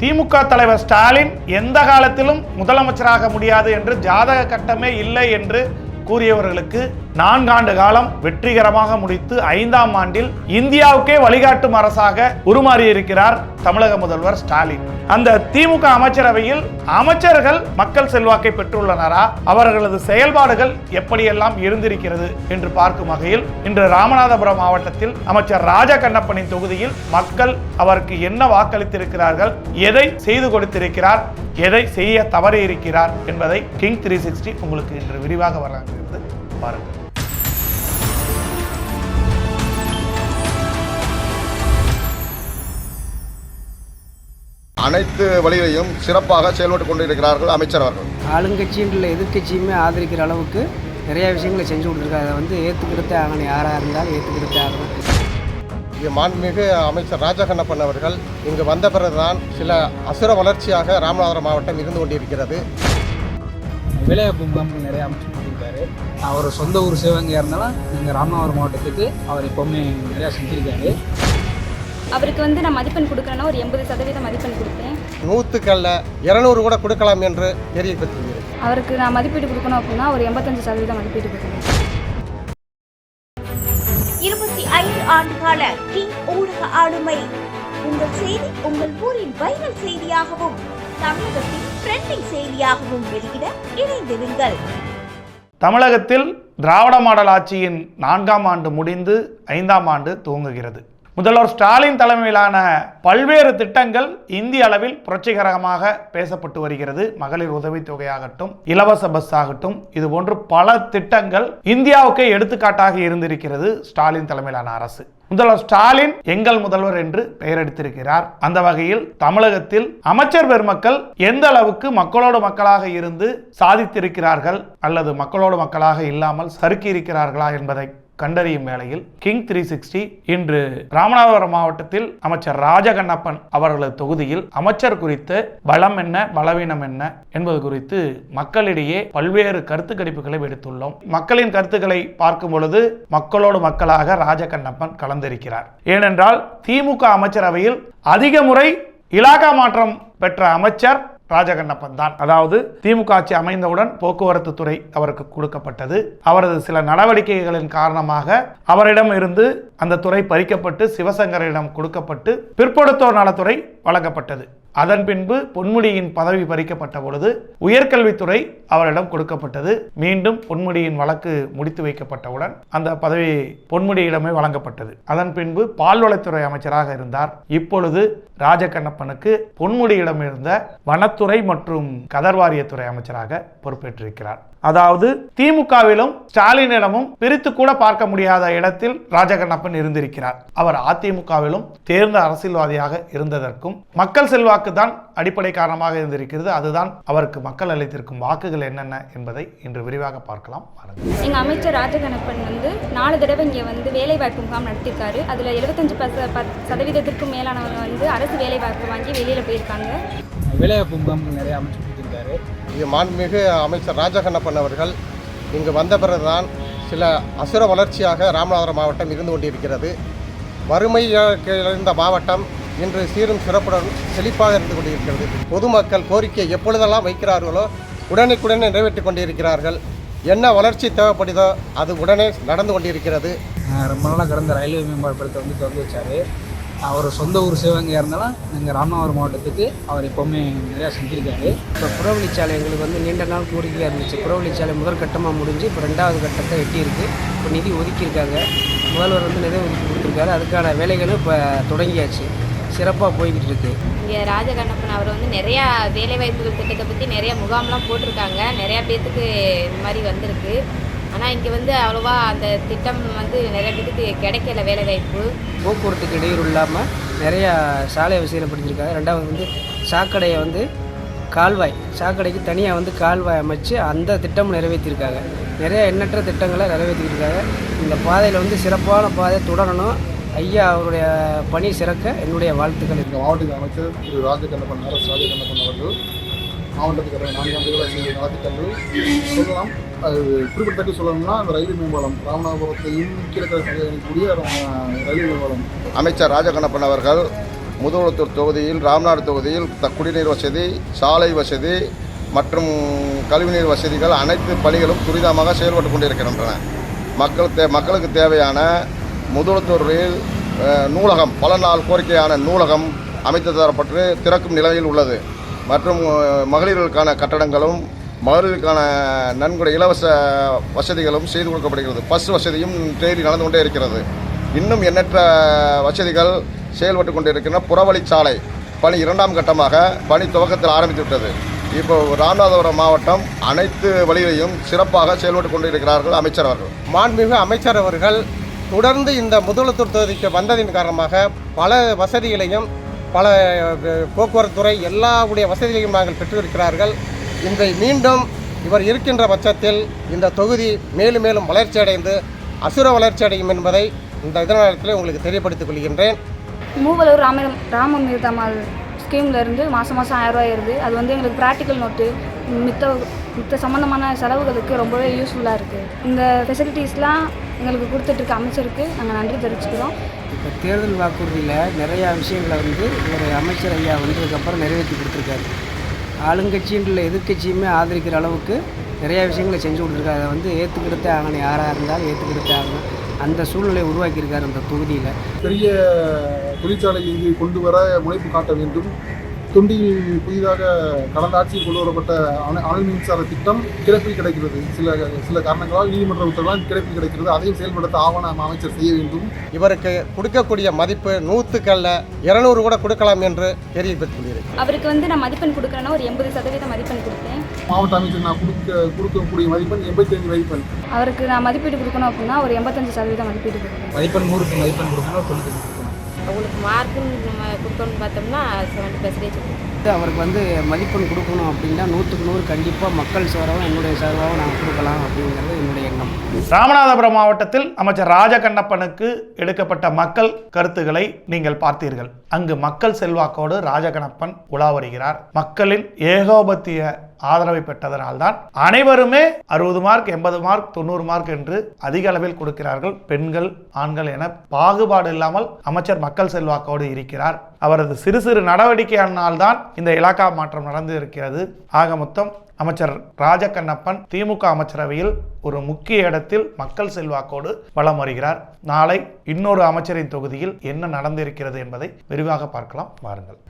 திமுக தலைவர் ஸ்டாலின் எந்த காலத்திலும் முதலமைச்சராக முடியாது என்று ஜாதக கட்டமே இல்லை என்று கூறியவர்களுக்கு நான்காண்டு காலம் வெற்றிகரமாக முடித்து ஐந்தாம் ஆண்டில் இந்தியாவுக்கே வழிகாட்டும் அரசாக உருமாறியிருக்கிறார் தமிழக முதல்வர் ஸ்டாலின். அந்த திமுக அமைச்சரவையில் அமைச்சர்கள் மக்கள் செல்வாக்கை பெற்றுள்ளனரா? அவர்களது செயல்பாடுகள் எப்படியெல்லாம் இருந்திருக்கிறது என்று பார்க்கும் வகையில் இன்று ராமநாதபுரம் மாவட்டத்தில் அமைச்சர் ராஜா கண்ணப்பனின் தொகுதியில் மக்கள் அவருக்கு என்ன வாக்களித்திருக்கிறார்கள்? எதை செய்து கொடுத்திருக்கிறார்? எதை செய்ய தவறி இருக்கிறார் என்பதை கிங் த்ரீ சிக்ஸ்டி உங்களுக்கு இன்று விரிவாக வராங்க பாருங்கள் அனைத்து வழிகளையும் சிறப்பாக செயல்பட்டு கொண்டிருக்கிறார்கள் அமைச்சர் அவர்கள். ஆளுங்கட்சியும் இல்லை எதிர்க்கட்சியுமே ஆதரிக்கிற அளவுக்கு நிறைய விஷயங்களை செஞ்சு கொடுத்துருக்காரு அதை வந்து ஏற்றுக்கிட்டே ஆகணும் யாராக இருந்தாலும் ஏற்றுக்கிட்டே ஆகணும் இங்கே மாண்புமிகு அமைச்சர் ராஜகண்ணப்பன் அவர்கள் இங்கு வந்த பிறகுதான் சில அசுர வளர்ச்சியாக ராமநாதபுரம் மாவட்டம் இருந்து கொண்டிருக்கிறது. முகாம்கள் நிறைய அமைச்சு கொடுத்துருக்காரு அவர் சொந்த ஊர் சிவகங்கையாக இருந்தாலும் எங்கள் ராமநாதபுரம் மாவட்டத்துக்கு அவர் எப்போவுமே நிறையா செஞ்சுருக்காரு. அவருக்கு வந்து நான் மதிப்பெண் கொடுக்குறேன்னா ஒரு எண்பது சதவீதம் மதிப்பெண் கொடுப்பேன் நூற்றுக்கல்ல இருநூறு கூட கொடுக்கலாம் என்று தெரிய பெற்றிருக்கிறது அவருக்கு நான் மதிப்பீடு கொடுக்கணும் அப்படின்னா ஒரு எண்பத்தஞ்சு சதவீதம் மதிப்பீடு கொடுக்கணும். இருபத்தி ஐந்து ஆண்டுகால கிங் ஊடக ஆளுமை. உங்கள் செய்தி உங்கள் ஊரின் வைரல் செய்தியாகவும் தமிழகத்தின் ட்ரெண்டிங் செய்தியாகவும் வெளியிட இணைந்திருங்கள். தமிழகத்தில் திராவிட மாடல் ஆட்சியின் நான்காம் ஆண்டு முடிந்து ஐந்தாம் ஆண்டு துவங்குகிறது. முதல்வர் ஸ்டாலின் தலைமையிலான பல்வேறு திட்டங்கள் இந்திய அளவில் புரட்சிகரமாக பேசப்பட்டு வருகிறது. மகளிர் உதவித்தொகையாகட்டும் இலவச பஸ் ஆகட்டும் இது போன்று பல திட்டங்கள் இந்தியாவுக்கே எடுத்துக்காட்டாக இருந்திருக்கிறது ஸ்டாலின் தலைமையிலான அரசு. முதல்வர் ஸ்டாலின் எங்கள் முதல்வர் என்று பெயர் எடுத்திருக்கிறார். அந்த வகையில் தமிழகத்தில் அமைச்சர் பெருமக்கள் எந்த அளவுக்கு மக்களோடு மக்களாக இருந்து சாதித்திருக்கிறார்கள் அல்லது மக்களோடு மக்களாக இல்லாமல் சறுக்கி இருக்கிறார்களா என்பதை கண்டறியும் வேளையில் கிங் த்ரீ சிக்ஸ்டி இன்று ராமநாதபுரம் மாவட்டத்தில் அமைச்சர் ராஜகண்ணப்பன் அவர்களது தொகுதியில் அமைச்சர் குறித்த பலம் என்ன பலவீனம் என்ன என்பது குறித்து மக்களிடையே பல்வேறு கருத்து கணிப்புகளை எடுத்துள்ளோம் மக்களின் கருத்துக்களை பார்க்கும் பொழுது மக்களோடு மக்களாக ராஜகண்ணப்பன் கலந்திருக்கிறார். ஏனென்றால் திமுக அமைச்சரவையில் அதிக முறை இலாகா மாற்றம் பெற்ற அமைச்சர் ராஜகண்ணப்பன் தான் அதாவது திமுக ஆட்சி அமைந்தவுடன் போக்குவரத்து துறை அவருக்கு கொடுக்கப்பட்டது. அவரது சில நடவடிக்கைகளின் காரணமாக அவரிடம் இருந்து அந்த துறை பறிக்கப்பட்டு சிவசங்கரிடம் கொடுக்கப்பட்டு பிற்படுத்தோர் நலத்துறை வழங்கப்பட்டது. அதன் பின்பு பொன்முடியின் பதவி பறிக்கப்பட்ட பொழுது உயர்கல்வித்துறை அவரிடம் கொடுக்கப்பட்டது. மீண்டும் பொன்முடியின் வழக்கு முடித்து வைக்கப்பட்டவுடன் அந்த பதவி பொன்முடியிடமே வழங்கப்பட்டது. அதன் பின்பு பால்வளத்துறை அமைச்சராக இருந்தார். இப்பொழுது ராஜகண்ணப்பனுக்கு பொன்முடியிடம் இருந்த வனத்துறை மற்றும் கதர்வாரியத்துறை அமைச்சராக பொறுப்பேற்றிருக்கிறார். அதாவது திமுகவிலும் ஸ்டாலினிடமும் பிரித்து கூட பார்க்க முடியாத இடத்தில் ராஜகண்ணப்பன் இருந்திருக்கிறார். அவர் அதிமுகவிலும் தேர்ந்த அரசியல்வாதியாக இருந்ததற்கும் மக்கள் செல்வாக்கு தான் அடிப்படை காரணமாக இருந்திருக்கிறது. அதுதான் அவருக்கு மக்கள் அளித்திருக்கும் வாக்குகள் என்னென்ன என்பதை இன்று விரிவாக பார்க்கலாம். எங்கள் அமைச்சர் ராஜகணப்பன் வந்து நாலு தடவை இங்கே வந்து வேலைவாய்ப்பு முகாம் நடத்திருக்காரு. அதில் எழுபத்தஞ்சு சதவீதத்திற்கும் மேலானவங்க வந்து அரசு வேலைவாய்ப்பு வாங்கி வெளியில் போயிருக்காங்க. வேலைவாய்ப்பு முகாம்கள் நிறைய அமைச்சு இது மாண்புமிகு அமைச்சர் ராஜகண்ணப்பன் அவர்கள் இங்கு வந்த பிறகுதான் சில அசுர வளர்ச்சியாக ராமநாதபுரம் மாவட்டம் இருந்து கொண்டிருக்கிறது. வறுமை மாவட்டம் இன்று சீரும் சிறப்புடன் செழிப்பாக இருந்து கொண்டிருக்கிறது. பொதுமக்கள் கோரிக்கை எப்பொழுதெல்லாம் வைக்கிறார்களோ உடனுக்குடனே நிறைவேற்றி கொண்டிருக்கிறார்கள். என்ன வளர்ச்சி தேவைப்படுதோ அது உடனே நடந்து கொண்டிருக்கிறது. ரொம்ப நாளாக கடந்த ரயில்வே மேம்பாடு படத்தை வந்து திறந்து வச்சார். அவர் சொந்த ஊர் சிவகங்கையாக இருந்தாலும் எங்கள் ராமநாதபுரம் மாவட்டத்துக்கு அவர் எப்போவுமே நிறையா செஞ்சுருக்காரு. இப்போ புறவழிச்சாலை எங்களுக்கு வந்து நீண்ட நாள் கோரிக்கையாக இருந்துச்சு. புறவழிச்சாலை முதல் கட்டமாக முடிஞ்சு இப்போ ரெண்டாவது கட்டத்தை எட்டியிருக்கு. இப்போ நிதி ஒதுக்கியிருக்காங்க. முதல்வர் வந்து நிதி ஒதுக்கி கொடுத்துருக்காரு. அதுக்கான வேலைகளும் இப்போ தொடங்கியாச்சு. சிறப்பாக போய்கிட்டு இருக்கு. இங்கே ராஜகண்ணப்பன் அவர் வந்து நிறையா வேலைவாய்ப்புகள் திட்டத்தை பற்றி நிறைய முகாம்லாம் போட்டிருக்காங்க. நிறையா பேர்த்துக்கு இந்த மாதிரி வந்திருக்கு. ஆனால் இங்கே வந்து அவ்வளோவா அந்த திட்டம் வந்து நிறைய பேருக்கு கிடைக்கல வேலைவாய்ப்பு போக்குவரத்துக்கு இடையூறு இல்லாமல் நிறையா சாலை வசதிப்படுத்தியிருக்காங்க ரெண்டாவது வந்து சாக்கடையை வந்து கால்வாய் சாக்கடைக்கு தனியாக வந்து கால்வாய் அமைச்சு அந்த திட்டம் நிறைவேற்றியிருக்காங்க நிறைய எண்ணற்ற திட்டங்களை நிறைவேற்றியிருக்காங்க இந்த பாதையில் வந்து சிறப்பான பாதை தொடரணும். ஐயா அவருடைய பணி சிறக்க என்னுடைய வாழ்த்துக்கள். எங்கள் மாவட்டத்தின் அமைச்சர் திரு ராஜகண்ணப்பன் அரசு ராஜகண்ணப்பன் அவர்கள் மாவட்டத்துக்கு நான்கு ஆண்டுகளாக செய்த நலத்திட்டங்கள் சொல்லலாம். அது குறிப்பிடத்தக்க சொல்லணும்னா அந்த ரயில் மேம்பாலம் ராமநாதபுரத்தையும் கீழக்கிழக்கு இணைக்கக்கூடிய அஹ், மேம்பாலம். அமைச்சர் ராஜகண்ணப்பன் அவர்கள் முதுகுளத்தூர் தொகுதியில் ராம்நாடு தொகுதியில் த குடிநீர் வசதி சாலை வசதி மற்றும் கழிவுநீர் வசதிகள் அனைத்து பணிகளும் துரிதமாக செயல்பட்டு கொண்டிருக்கின்றன. மக்கள் தே மக்களுக்கு தேவையான முதுகுளத்தூரில் நூலகம் பல நாள் கோரிக்கையான நூலகம் அமைத்து தரப்பட்டு திறக்கும் நிலையில் உள்ளது. மற்றும் மகளிர்களுக்கான கட்டடங்களும் மகளிருக்கான நன்கொடை இலவச வசதிகளும் செய்து கொடுக்கப்படுகிறது. பஸ் வசதியும் டெய்லி நடந்து கொண்டே இருக்கிறது. இன்னும் எண்ணற்ற வசதிகள் செயல்பட்டு கொண்டிருக்கின்றன. புறவழிச்சாலை பணி இரண்டாம் கட்டமாக பணி துவக்கத்தில் ஆரம்பித்துவிட்டது. இப்போ ராமநாதபுரம் மாவட்டம் அனைத்து வழிகளையும் சிறப்பாக செயல்பட்டு கொண்டிருக்கிறார்கள் அமைச்சர் அவர்கள். மாண்புமிகு அமைச்சர் அவர்கள் தொடர்ந்து இந்த முதலத்தூர் தொகுதிக்கு வந்ததின் காரணமாக பல வசதிகளையும் பல போக்குவரத்துறை போக்குவரத்து துறை எல்லாவுடைய வசதிகளையும் நாங்கள் பெற்றிருக்கிறார்கள். இன்றை மீண்டும் இவர் இருக்கின்ற பட்சத்தில் இந்த தொகுதி மேலும் மேலும் வளர்ச்சியடைந்து அசுர வளர்ச்சியடையும் என்பதை இந்த இதனத்தில் உங்களுக்கு தெரியப்படுத்திக் கொள்கின்றேன். மூவலூர் ராம ராமமிர்தமால் ஸ்கீம்ல இருந்து மாதம் மாதம் ஆயிரம் ரூபாய் வருது அது வந்து எங்களுக்கு ப்ராக்டிக்கல் நோட்டு மித்த மித்த சம்மந்தமான செலவுகளுக்கு ரொம்பவே யூஸ்ஃபுல்லாக இருக்குது இந்த ஃபெசிலிட்டிஸ்லாம் எங்களுக்கு கொடுத்துட்ருக்க அமைச்சருக்கு நாங்கள் நன்றி தெரிவிச்சுக்கிறோம். இப்போ தேர்தல் வாக்குறுதியில் நிறையா விஷயங்களை வந்து ஒரு அமைச்சர் ஐயா வந்ததுக்கப்புறம் நிறைவேற்றி கொடுத்துருக்காரு. ஆளுங்கட்சின்ற எதிர்க்கட்சியுமே ஆதரிக்கிற அளவுக்கு நிறையா விஷயங்களை செஞ்சு கொடுத்துருக்காரு. அதை வந்து ஏற்றுக்கிடுத்தே ஆகணும் யாராக இருந்தாலும் ஏற்றுக்கிடுத்தே ஆகணும் அந்த சூழ்நிலையை உருவாக்கியிருக்காரு அந்த தொகுதியில். பெரிய தொழிற்சாலை இங்கு கொண்டு வர முனைப்பு காட்ட வேண்டும். தொண்டியில் புதிதாக கடந்த ஆட்சியில் கொண்டு வரப்பட்ட அணு அணு மின்சார திட்டம் கிடப்பில் கிடைக்கிறது. சில சில காரணங்களால் நீதிமன்ற உத்தரவால் கிடப்பில் கிடைக்கிறது. அதையும் செயல்படுத்த ஆவண அமைச்சர் செய்ய வேண்டும். இவருக்கு கொடுக்கக்கூடிய மதிப்பு நூற்றுக்கல்ல இருநூறு கூட கொடுக்கலாம் என்று கொள்கிறேன் அவருக்கு வந்து நான் மதிப்பெண் கொடுக்குறேன்னா ஒரு எண்பது சதவீதம் மதிப்பெண் கொடுப்பேன் மாவட்ட அமைச்சர் நான் கொடுக்க கொடுக்கக்கூடிய மதிப்பெண் எண்பத்தைந்து மதிப்பெண். அவருக்கு நான் மதிப்பீடு கொடுக்கணும் அப்படின்னா ஒரு எண்பத்தஞ்சு சதவீதம் மதிப்பீடு கொடுக்கணும். மதிப்பெண் நூறுக்கு மதிப்பெண் கொடுக்கணும் தொண்ணூற்றி அவங்களுக்கு மார்க்குன்னு நம்ம கொடுக்கணும்னு பார்த்தோம்னா செவன்ட்டி பர்சன்டேஜ் அவருக்கு வந்து மதிப்பெண் கொடுக்கணும் அப்படின்னா நூற்றுக்கு நூறு கண்டிப்பாக மக்கள் சார்பாகவும் என்னுடைய சார்பாகவும் நாங்கள் கொடுக்கலாம் அப்படிங்கிறது என்னுடைய எண்ணம். ராமநாதபுரம் மாவட்டத்தில் அமைச்சர் ராஜகண்ணப்பனுக்கு எடுக்கப்பட்ட மக்கள் கருத்துக்களை நீங்கள் பார்த்தீர்கள். அங்கு மக்கள் செல்வாக்கோடு ராஜகண்ணப்பன் உலா வருகிறார். மக்களின் ஏகோபத்திய ஆதரவை பெற்றதனால்தான் அனைவருமே அறுபது மார்க் எண்பது மார்க் தொண்ணூறு மார்க் என்று அதிக அளவில் கொடுக்கிறார்கள். பெண்கள் ஆண்கள் என பாகுபாடு இல்லாமல் அமைச்சர் மக்கள் செல்வாக்கோடு இருக்கிறார். அவரது சிறு சிறு நடவடிக்கையானால்தான் இந்த இலாக்கா மாற்றம் நடந்து இருக்கிறது. ஆக மொத்தம் அமைச்சர் ராஜகண்ணப்பன் திமுக அமைச்சரவையில் ஒரு முக்கிய இடத்தில் மக்கள் செல்வாக்கோடு வலம் வருகிறார். நாளை இன்னொரு அமைச்சரின் தொகுதியில் என்ன நடந்திருக்கிறது என்பதை விரிவாக பார்க்கலாம். வாருங்கள்.